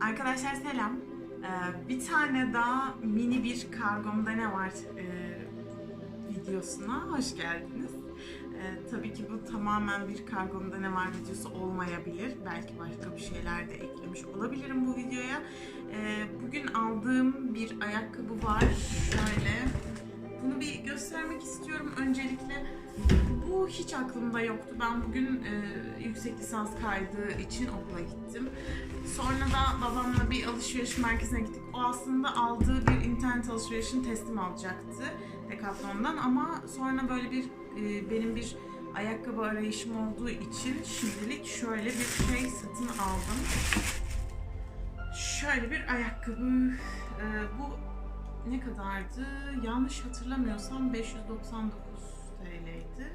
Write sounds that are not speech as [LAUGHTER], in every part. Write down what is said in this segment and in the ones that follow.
Arkadaşlar selam. Ee, bir tane daha mini bir kargomda ne var e, videosuna hoş geldiniz. Ee, tabii ki bu tamamen bir kargomda ne var videosu olmayabilir. Belki başka bir şeyler de eklemiş olabilirim bu videoya. Ee, bugün aldığım bir ayakkabı var. Şöyle. Bunu bir göstermek istiyorum öncelikle. Bu hiç aklımda yoktu. Ben bugün e, yüksek lisans kaydı için okula gittim. Sonra da babamla bir alışveriş merkezine gittik. O aslında aldığı bir internet alışverişini teslim alacaktı Decathlon'dan ama sonra böyle bir e, benim bir ayakkabı arayışım olduğu için şimdilik şöyle bir şey satın aldım. Şöyle bir ayakkabı. E, bu ne kadardı? Yanlış hatırlamıyorsam 599 TL'ydi.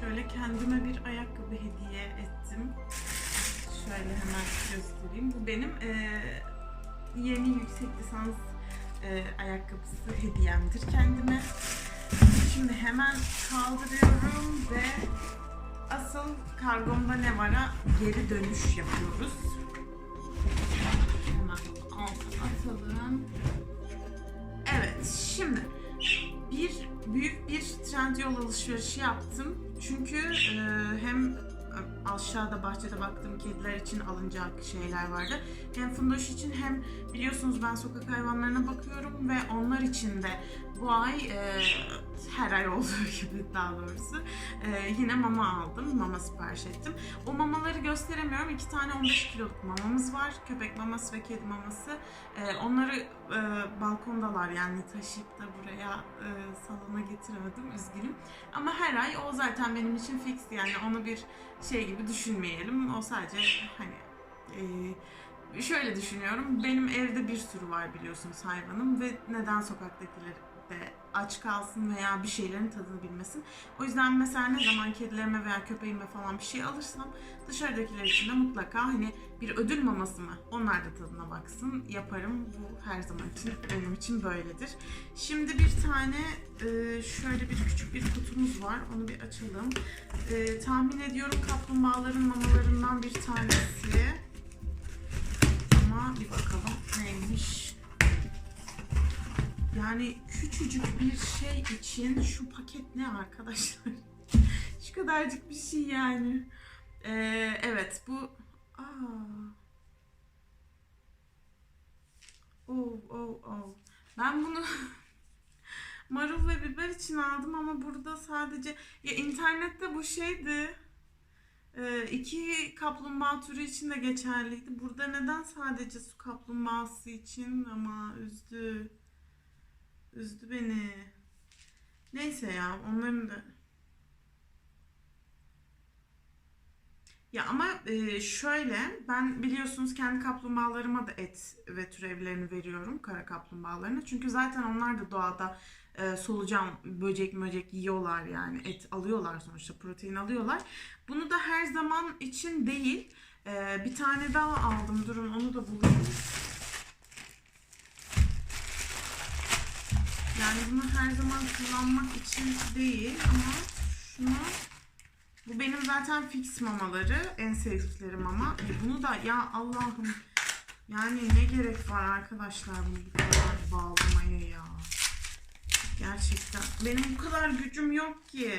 Şöyle kendime bir ayakkabı hediye ettim. Şöyle hemen göstereyim. Bu benim eee, yeni yüksek lisans eee, ayakkabısı hediyemdir kendime. Şimdi hemen kaldırıyorum ve asıl kargomda ne vara geri dönüş yapıyoruz. Hemen alta atalım. Evet, şimdi bir büyük bir Trendyol alışverişi yaptım. Çünkü e, hem aşağıda bahçede baktığım kediler için alınacak şeyler vardı. Hem Fundoş için hem biliyorsunuz ben sokak hayvanlarına bakıyorum ve onlar için de bu ay e, her ay olduğu [LAUGHS] gibi daha doğrusu e, yine mama aldım. Mama sipariş ettim. O mamaları gösteremiyorum. İki tane 15 kiloluk mamamız var. Köpek maması ve kedi maması. E, onları e, balkondalar yani taşıyıp da buraya e, salona getiremedim. Üzgünüm. Ama her ay o zaten benim için fix yani onu bir şey gibi düşünmeyelim. O sadece hani e, şöyle düşünüyorum. Benim evde bir sürü var biliyorsunuz hayvanım ve neden sokaktakiler de aç kalsın veya bir şeylerin tadını bilmesin. O yüzden mesela ne zaman kedilerime veya köpeğime falan bir şey alırsam dışarıdakiler için de mutlaka hani bir ödül maması mı? Onlar da tadına baksın. Yaparım. Bu her zaman için benim için böyledir. Şimdi bir tane e, şöyle bir küçük bir kutumuz var. Onu bir açalım. E, tahmin ediyorum kaplumbağaların mamalarından bir tanesi. Ama bir bakalım neymiş. Yani küçücük bir şey için şu paket ne arkadaşlar? [LAUGHS] şu kadarcık bir şey yani. Ee, evet bu... Aa. Oh, oh, oh. Ben bunu [LAUGHS] marul ve biber için aldım ama burada sadece... Ya internette bu şeydi. Ee, iki kaplumbağa türü için de geçerliydi. Burada neden sadece su kaplumbağası için ama üzdü. Üzdü beni. Neyse ya onların da... Ya ama e, şöyle ben biliyorsunuz kendi kaplumbağalarıma da et ve türevlerini veriyorum kara kaplumbağalarına. Çünkü zaten onlar da doğada e, solucan, böcek böcek yiyorlar yani et alıyorlar sonuçta protein alıyorlar. Bunu da her zaman için değil e, bir tane daha aldım durun onu da bulayım. Yani bunu her zaman kullanmak için değil ama şunu bu benim zaten fix mamaları. En sevdiklerim ama. E bunu da ya Allah'ım yani ne gerek var arkadaşlar bunu bu kadar bağlamaya ya. Gerçekten. Benim bu kadar gücüm yok ki.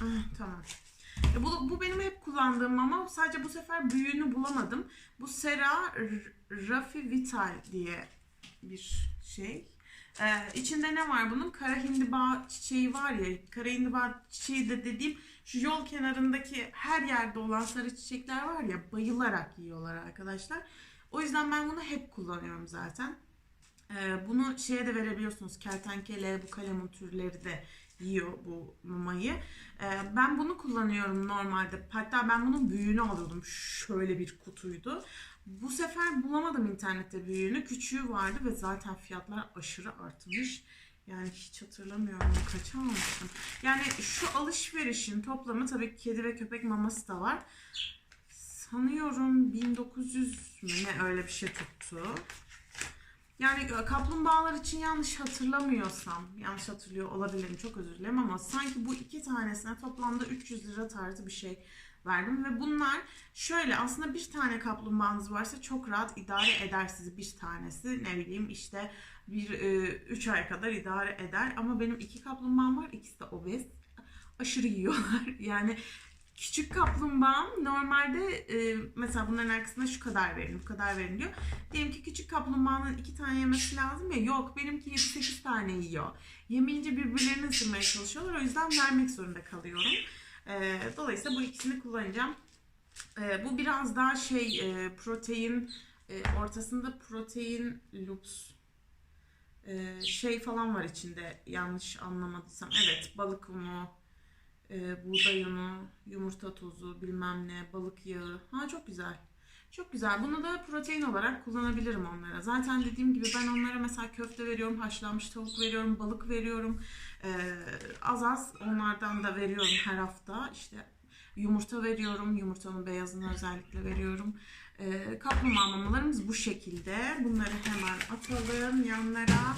Ah, tamam. E bu, bu benim hep kullandığım mama. Sadece bu sefer büyüğünü bulamadım. Bu Sera Rafi Vital diye bir şey. Ee, içinde ne var bunun? Kara hindiba çiçeği var ya. Kara hindiba çiçeği de dediğim şu yol kenarındaki her yerde olan sarı çiçekler var ya bayılarak yiyorlar arkadaşlar. O yüzden ben bunu hep kullanıyorum zaten. Ee, bunu şeye de verebiliyorsunuz. Kertenkele, bu kalemun türleri de yiyor bu mamayı. Ee, ben bunu kullanıyorum normalde. Hatta ben bunun büyüğünü alıyordum. Şöyle bir kutuydu. Bu sefer bulamadım internette büyüğünü. Küçüğü vardı ve zaten fiyatlar aşırı artmış. Yani hiç hatırlamıyorum kaça almıştım. Yani şu alışverişin toplamı tabii kedi ve köpek maması da var. Sanıyorum 1900 mü ne öyle bir şey tuttu. Yani e, kaplumbağalar için yanlış hatırlamıyorsam, yanlış hatırlıyor olabilirim çok özür dilerim ama sanki bu iki tanesine toplamda 300 lira tarzı bir şey verdim ve bunlar şöyle aslında bir tane kaplumbağanız varsa çok rahat idare eder sizi bir tanesi ne bileyim işte bir 3 ay kadar idare eder ama benim iki kaplumbağam var ikisi de obez aşırı yiyorlar [LAUGHS] yani küçük kaplumbağam normalde e, mesela bunların arkasında şu kadar verin, bu kadar verin diyor. Diyelim ki küçük kaplumbağanın iki tane yemesi lazım ya. Yok benimki 7-8 tane yiyor. Yemeyince birbirlerini ısırmaya çalışıyorlar. O yüzden vermek zorunda kalıyorum. E, dolayısıyla bu ikisini kullanacağım. E, bu biraz daha şey e, protein e, ortasında protein loops e, şey falan var içinde yanlış anlamadıysam. Evet balık unu, buğday unu, yumurta tozu, bilmem ne, balık yağı. Ha çok güzel. Çok güzel. Bunu da protein olarak kullanabilirim onlara. Zaten dediğim gibi ben onlara mesela köfte veriyorum, haşlanmış tavuk veriyorum, balık veriyorum. Ee, az az onlardan da veriyorum her hafta. İşte yumurta veriyorum. Yumurtanın beyazını özellikle veriyorum. Ee, kaplumbağa mamalarımız bu şekilde. Bunları hemen atalım yanlara.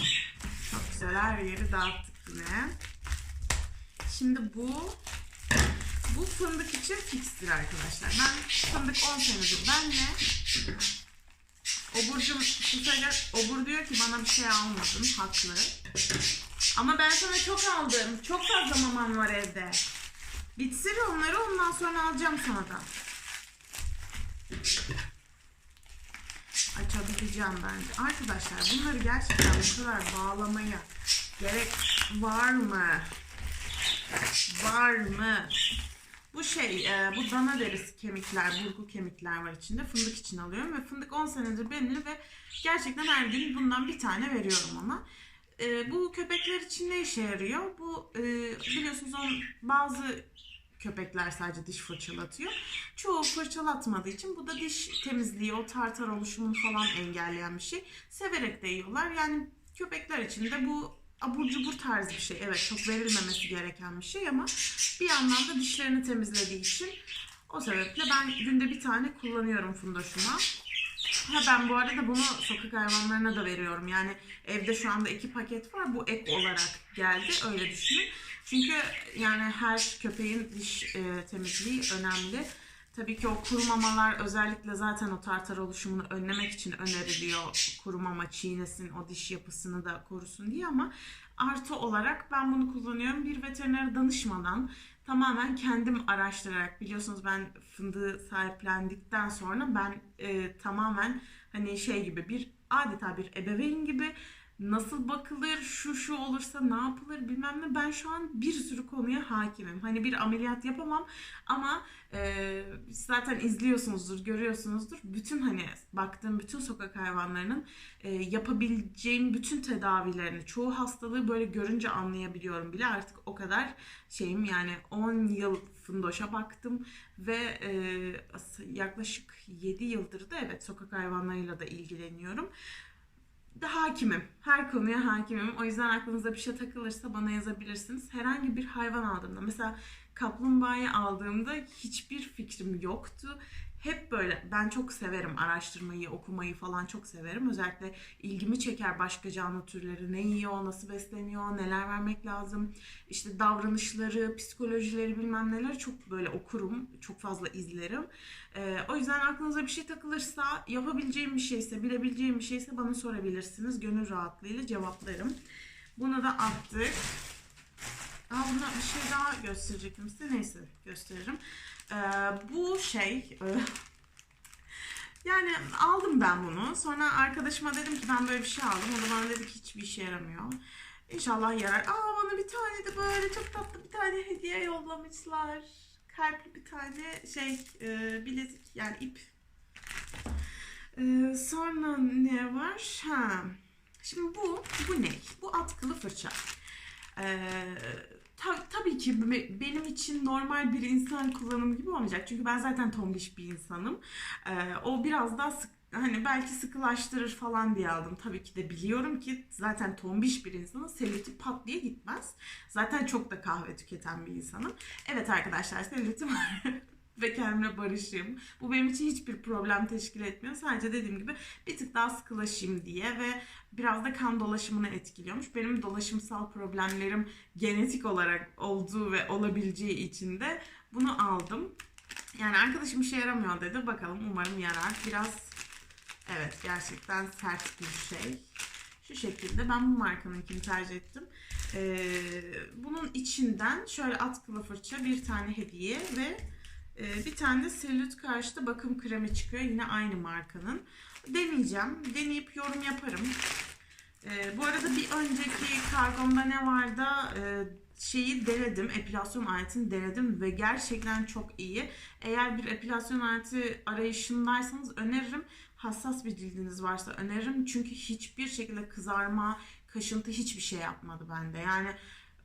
Çok güzel her yeri dağıttık yine. Şimdi bu bu fındık için fikstir arkadaşlar. Ben fındık 10 senedir benle. Oburcum bu sefer Obur diyor ki bana bir şey almadın haklı. Ama ben sana çok aldım. Çok fazla maman var evde. Bitsin onları ondan sonra alacağım sana da. Açabileceğim bence. Arkadaşlar bunları gerçekten bu kadar bağlamaya gerek var mı? Var mı? Bu şey, e, bu dana derisi kemikler, burgu kemikler var içinde. Fındık için alıyorum ve fındık 10 senedir benimle ve gerçekten her gün bundan bir tane veriyorum ona. E, bu köpekler için ne işe yarıyor? Bu e, biliyorsunuz onun bazı köpekler sadece diş fırçalatıyor. Çoğu fırçalatmadığı için bu da diş temizliği, o tartar oluşumunu falan engelleyen bir şey. Severek de yiyorlar. Yani köpekler için de bu abur cubur tarzı bir şey. Evet çok verilmemesi gereken bir şey ama bir yandan da dişlerini temizlediği için o sebeple ben günde bir tane kullanıyorum fundoşuma. Ha ben bu arada bunu sokak hayvanlarına da veriyorum. Yani evde şu anda iki paket var. Bu ek olarak geldi. Öyle düşünün. Çünkü yani her köpeğin diş e, temizliği önemli. Tabii ki o kuru mamalar özellikle zaten o tartar oluşumunu önlemek için öneriliyor. Kuru mama çiğnesin, o diş yapısını da korusun diye ama artı olarak ben bunu kullanıyorum. Bir veterinere danışmadan tamamen kendim araştırarak biliyorsunuz ben fındığı sahiplendikten sonra ben e, tamamen hani şey gibi bir adeta bir ebeveyn gibi nasıl bakılır, şu şu olursa ne yapılır bilmem ne. Ben şu an bir sürü konuya hakimim. Hani bir ameliyat yapamam ama e, zaten izliyorsunuzdur, görüyorsunuzdur. Bütün hani baktığım bütün sokak hayvanlarının e, yapabileceğim bütün tedavilerini, çoğu hastalığı böyle görünce anlayabiliyorum bile. Artık o kadar şeyim yani 10 yıl Fundoş'a baktım ve e, yaklaşık 7 yıldır da evet sokak hayvanlarıyla da ilgileniyorum da hakimim. Her konuya hakimim. O yüzden aklınıza bir şey takılırsa bana yazabilirsiniz. Herhangi bir hayvan aldığımda mesela kaplumbağayı aldığımda hiçbir fikrim yoktu. Hep böyle ben çok severim araştırmayı, okumayı falan çok severim. Özellikle ilgimi çeker başka canlı türleri. Ne yiyor, nasıl besleniyor, neler vermek lazım. İşte davranışları, psikolojileri bilmem neler çok böyle okurum. Çok fazla izlerim. Ee, o yüzden aklınıza bir şey takılırsa, yapabileceğim bir şeyse, bilebileceğim bir şeyse bana sorabilirsiniz. Gönül rahatlığıyla cevaplarım. Bunu da attık. Aa, buna bir şey daha gösterecektim size. Neyse gösteririm. Ee, bu şey... e, yani aldım ben bunu. Sonra arkadaşıma dedim ki ben böyle bir şey aldım. O da bana dedi ki hiçbir işe yaramıyor. İnşallah yarar. Aa bana bir tane de böyle çok tatlı bir tane hediye yollamışlar. Kalpli bir tane şey e, bilezik yani ip. Ee, sonra ne var? Ha. Şimdi bu, bu ne? Bu atkılı fırça. Ee, ta- tabii ki be- benim için normal bir insan kullanımı gibi olmayacak. Çünkü ben zaten tombiş bir insanım. Ee, o biraz daha sık hani belki sıkılaştırır falan diye aldım. Tabii ki de biliyorum ki zaten tombiş bir insanın selüliti pat diye gitmez. Zaten çok da kahve tüketen bir insanım. Evet arkadaşlar selülitim var. [LAUGHS] ve kendimle barışayım. Bu benim için hiçbir problem teşkil etmiyor. Sadece dediğim gibi bir tık daha sıkılaşayım diye ve biraz da kan dolaşımını etkiliyormuş. Benim dolaşımsal problemlerim genetik olarak olduğu ve olabileceği için de bunu aldım. Yani arkadaşım işe yaramıyor dedi. Bakalım umarım yarar. Biraz evet gerçekten sert bir şey. Şu şekilde ben bu markanınkini tercih ettim. Ee, bunun içinden şöyle atkılı fırça bir tane hediye ve bir tane de selülit karşıtı bakım kremi çıkıyor. Yine aynı markanın. Deneyeceğim. Deneyip yorum yaparım. Ee, bu arada bir önceki kargomda ne vardı? Ee, şeyi denedim. Epilasyon aletini denedim ve gerçekten çok iyi. Eğer bir epilasyon aleti arayışındaysanız öneririm. Hassas bir cildiniz varsa öneririm. Çünkü hiçbir şekilde kızarma, kaşıntı hiçbir şey yapmadı bende. Yani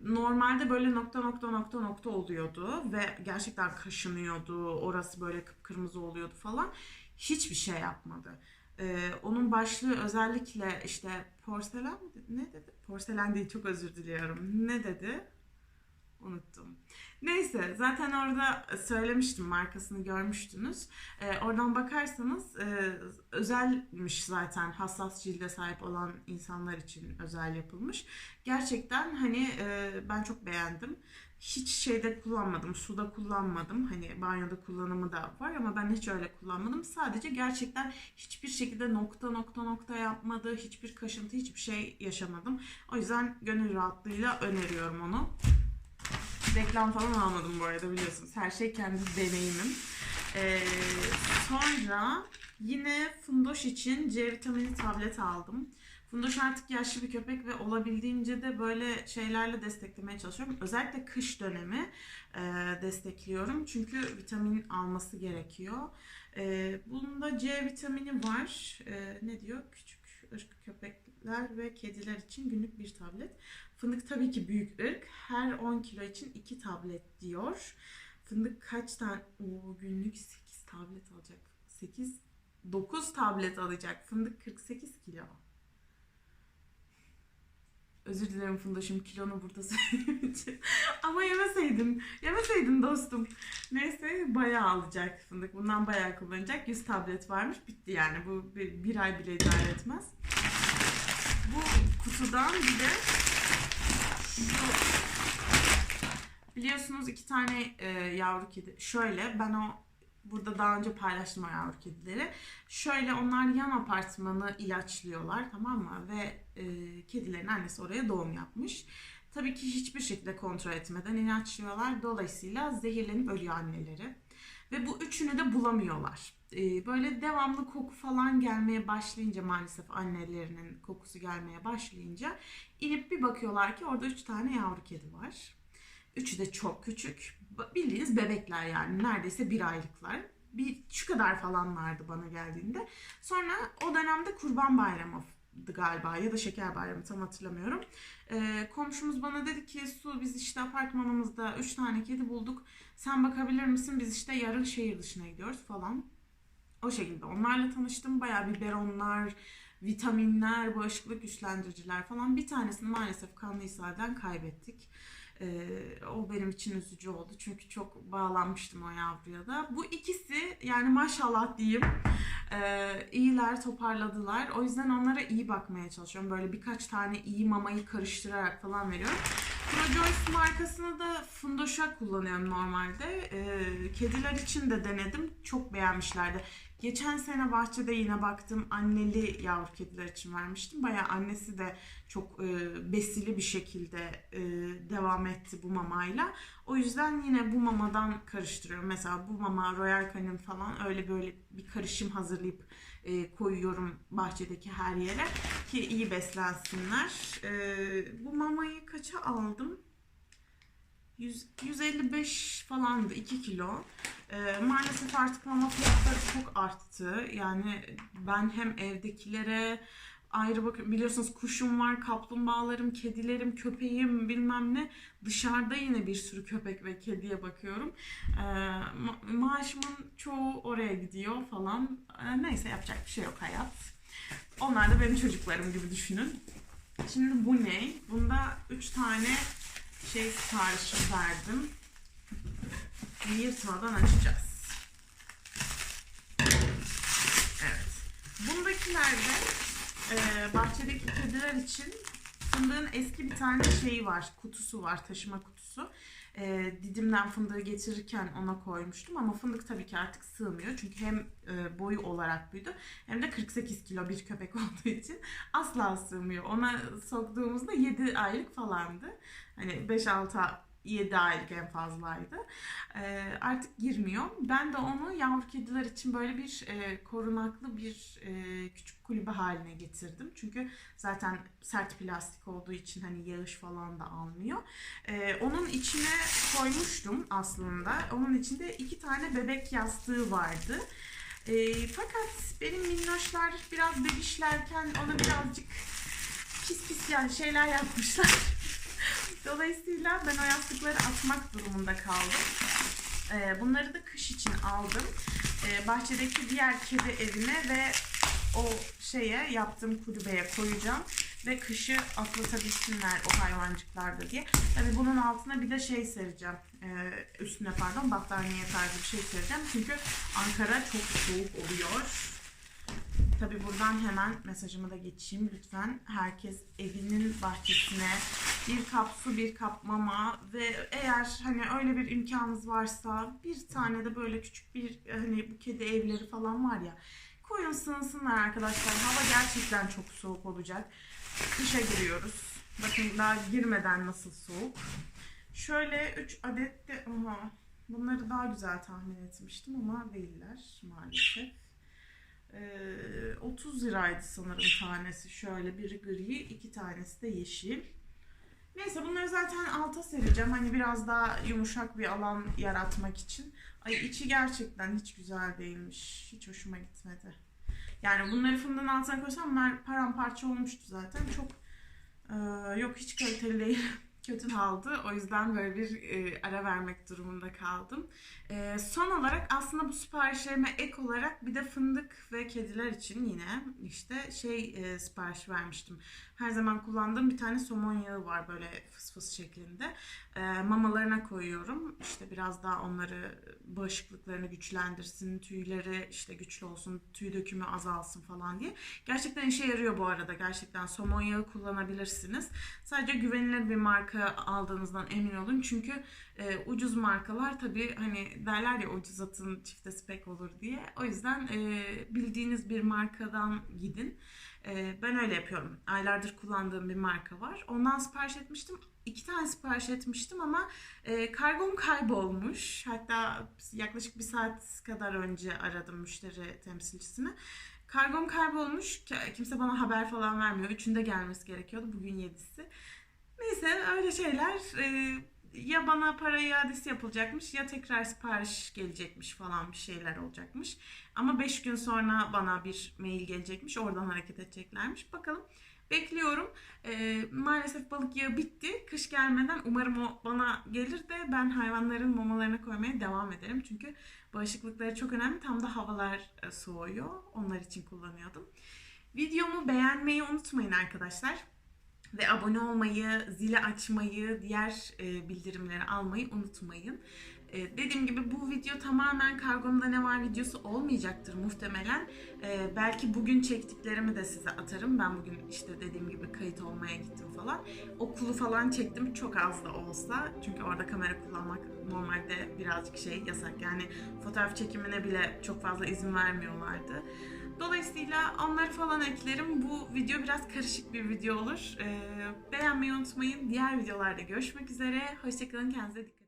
normalde böyle nokta nokta nokta nokta oluyordu ve gerçekten kaşınıyordu. Orası böyle kıpkırmızı oluyordu falan. Hiçbir şey yapmadı. Ee, onun başlığı özellikle işte porselen? Ne dedi? Porselen değil çok özür diliyorum. Ne dedi? Unuttum. Neyse zaten orada söylemiştim markasını görmüştünüz. Ee, oradan bakarsanız e, özelmiş zaten hassas cilde sahip olan insanlar için özel yapılmış. Gerçekten hani e, ben çok beğendim. Hiç şeyde kullanmadım, suda kullanmadım. Hani banyoda kullanımı da var ama ben hiç öyle kullanmadım. Sadece gerçekten hiçbir şekilde nokta nokta nokta yapmadı. Hiçbir kaşıntı, hiçbir şey yaşamadım. O yüzden gönül rahatlığıyla öneriyorum onu. Reklam falan almadım bu arada biliyorsunuz. Her şey kendi deneyimim. Ee, sonra yine Fundoş için C vitamini tablet aldım. Fundoş artık yaşlı bir köpek ve olabildiğince de böyle şeylerle desteklemeye çalışıyorum. Özellikle kış dönemi e, destekliyorum. Çünkü vitamin alması gerekiyor. E, bunda C vitamini var. E, ne diyor? Küçük ırk köpekler ve kediler için günlük bir tablet. Fındık tabii ki büyük ırk. Her 10 kilo için 2 tablet diyor. Fındık kaç tane? Oo, günlük 8 tablet alacak. 8 9 tablet alacak. Fındık 48 kilo. Özür dilerim Fundaş'ım kilonu burada [LAUGHS] için. Ama yemeseydin. Yemeseydin dostum. Neyse bayağı alacak fındık. Bundan bayağı kullanacak. 100 tablet varmış. Bitti yani. Bu bir, bir ay bile idare etmez. Bu kutudan bir de şu biliyorsunuz iki tane e, yavru kedi. Şöyle ben o burada daha önce paylaştım o yavru kedileri. Şöyle onlar yan apartmanı ilaçlıyorlar tamam mı? Ve e, kedilerin annesi oraya doğum yapmış. Tabii ki hiçbir şekilde kontrol etmeden ilaçlıyorlar. Dolayısıyla zehirlenip ölüyor anneleri. Ve bu üçünü de bulamıyorlar. E, böyle devamlı koku falan gelmeye başlayınca maalesef annelerinin kokusu gelmeye başlayınca inip bir bakıyorlar ki orada üç tane yavru kedi var. Üçü de çok küçük. Bildiğiniz bebekler yani. Neredeyse bir aylıklar. Bir şu kadar falan vardı bana geldiğinde. Sonra o dönemde kurban bayramı galiba ya da şeker bayramı tam hatırlamıyorum. Ee, komşumuz bana dedi ki Su biz işte apartmanımızda 3 tane kedi bulduk. Sen bakabilir misin? Biz işte yarın şehir dışına gidiyoruz falan. O şekilde onlarla tanıştım. Bayağı biberonlar, vitaminler, bağışıklık güçlendiriciler falan. Bir tanesini maalesef kanlı ishalden kaybettik. Ee, o benim için üzücü oldu. Çünkü çok bağlanmıştım o yavruya da. Bu ikisi yani maşallah diyeyim e, iyiler toparladılar. O yüzden onlara iyi bakmaya çalışıyorum. Böyle birkaç tane iyi mamayı karıştırarak falan veriyorum. ProJoyce markasını da Fundoş'a kullanıyorum normalde. Ee, kediler için de denedim. Çok beğenmişlerdi. Geçen sene bahçede yine baktım anneli yavru kediler için vermiştim. Bayağı annesi de çok e, besili bir şekilde e, devam etti bu mamayla. O yüzden yine bu mamadan karıştırıyorum. Mesela bu mama Royal Canin falan öyle böyle bir karışım hazırlayıp e, koyuyorum bahçedeki her yere ki iyi beslensinler. E, bu mamayı kaça aldım? 100, 155 falandı 2 kilo. E, maalesef artık mama fiyatları çok arttı. Yani ben hem evdekilere ayrı bakıyorum. Biliyorsunuz kuşum var, kaplumbağalarım, kedilerim, köpeğim bilmem ne. Dışarıda yine bir sürü köpek ve kediye bakıyorum. Ee, ma- maaşımın çoğu oraya gidiyor falan. Ee, neyse yapacak bir şey yok hayat. Onlar da benim çocuklarım gibi düşünün. Şimdi bu ne? Bunda 3 tane şey siparişi verdim. Yırtmadan açacağız. Evet. Bundakilerde e, bahçedeki kediler için fındığın eski bir tane şeyi var, kutusu var, taşıma kutusu. e, Didim'den fındığı getirirken ona koymuştum ama fındık tabii ki artık sığmıyor. Çünkü hem e, boyu olarak büyüdü hem de 48 kilo bir köpek [LAUGHS] olduğu için asla sığmıyor. Ona soktuğumuzda 7 aylık falandı. Hani 5-6 7 aylık en fazlaydı. Ee, artık girmiyor. Ben de onu yavru kediler için böyle bir e, korunaklı bir e, küçük kulübe haline getirdim. Çünkü zaten sert plastik olduğu için hani yağış falan da almıyor. Ee, onun içine koymuştum aslında. Onun içinde iki tane bebek yastığı vardı. Ee, fakat benim minnoşlar biraz bebişlerken ona birazcık pis pis yani şeyler yapmışlar. Dolayısıyla ben o yastıkları atmak durumunda kaldım. Ee, bunları da kış için aldım. Ee, bahçedeki diğer kedi evine ve o şeye yaptığım kulübeye koyacağım. Ve kışı atlatabilsinler o hayvancıklar da diye. Tabii bunun altına bir de şey sereceğim. Ee, üstüne pardon battaniye tarzı bir şey sereceğim. Çünkü Ankara çok soğuk oluyor. Tabi buradan hemen mesajımı da geçeyim lütfen. Herkes evinin bahçesine bir kap su, bir kap mama ve eğer hani öyle bir imkanınız varsa bir tane de böyle küçük bir hani bu kedi evleri falan var ya koyun sığınsınlar arkadaşlar. Hava gerçekten çok soğuk olacak. Kışa giriyoruz. Bakın daha girmeden nasıl soğuk. Şöyle 3 adet de aha, bunları daha güzel tahmin etmiştim ama değiller maalesef. Ee, 30 liraydı sanırım tanesi. Şöyle biri gri, iki tanesi de yeşil. Neyse bunları zaten alta sereceğim. Hani biraz daha yumuşak bir alan yaratmak için. Ay içi gerçekten hiç güzel değilmiş. Hiç hoşuma gitmedi. Yani bunları fındığın altına koysam bunlar paramparça olmuştu zaten. Çok e, yok hiç kaliteli değil. [LAUGHS] Kötü kaldı. O yüzden böyle bir e, ara vermek durumunda kaldım. E, son olarak aslında bu siparişlerime ek olarak bir de fındık ve kediler için yine işte şey e, sipariş vermiştim. Her zaman kullandığım bir tane somon yağı var böyle fıs fıs şeklinde. E, mamalarına koyuyorum. İşte biraz daha onları bağışıklıklarını güçlendirsin, tüyleri işte güçlü olsun, tüy dökümü azalsın falan diye. Gerçekten işe yarıyor bu arada. Gerçekten somon yağı kullanabilirsiniz. Sadece güvenilir bir marka aldığınızdan emin olun. Çünkü e, ucuz markalar tabii hani derler ya ucuz atın çifte spek olur diye. O yüzden e, bildiğiniz bir markadan gidin. E, ben öyle yapıyorum. Aylardır kullandığım bir marka var. Ondan sipariş etmiştim. İki tane sipariş etmiştim ama e, kargom kaybolmuş. Hatta yaklaşık bir saat kadar önce aradım müşteri temsilcisini. Kargom kaybolmuş. Kimse bana haber falan vermiyor. Üçünde gelmesi gerekiyordu. Bugün yedisi. Neyse öyle şeyler. E, ya bana para iadesi yapılacakmış ya tekrar sipariş gelecekmiş falan bir şeyler olacakmış. Ama 5 gün sonra bana bir mail gelecekmiş. Oradan hareket edeceklermiş. Bakalım. Bekliyorum. Ee, maalesef balık yağı bitti. Kış gelmeden umarım o bana gelir de ben hayvanların mamalarına koymaya devam ederim. Çünkü bağışıklıkları çok önemli. Tam da havalar e, soğuyor. Onlar için kullanıyordum. Videomu beğenmeyi unutmayın arkadaşlar ve abone olmayı, zili açmayı, diğer e, bildirimleri almayı unutmayın. E, dediğim gibi bu video tamamen kargomda ne var videosu olmayacaktır muhtemelen. E, belki bugün çektiklerimi de size atarım. Ben bugün işte dediğim gibi kayıt olmaya gittim falan. Okulu falan çektim çok az da olsa. Çünkü orada kamera kullanmak normalde birazcık şey yasak. Yani fotoğraf çekimine bile çok fazla izin vermiyorlardı. Dolayısıyla onları falan eklerim. Bu video biraz karışık bir video olur. Ee, beğenmeyi unutmayın. Diğer videolarda görüşmek üzere. Hoşçakalın. Kendinize dikkat.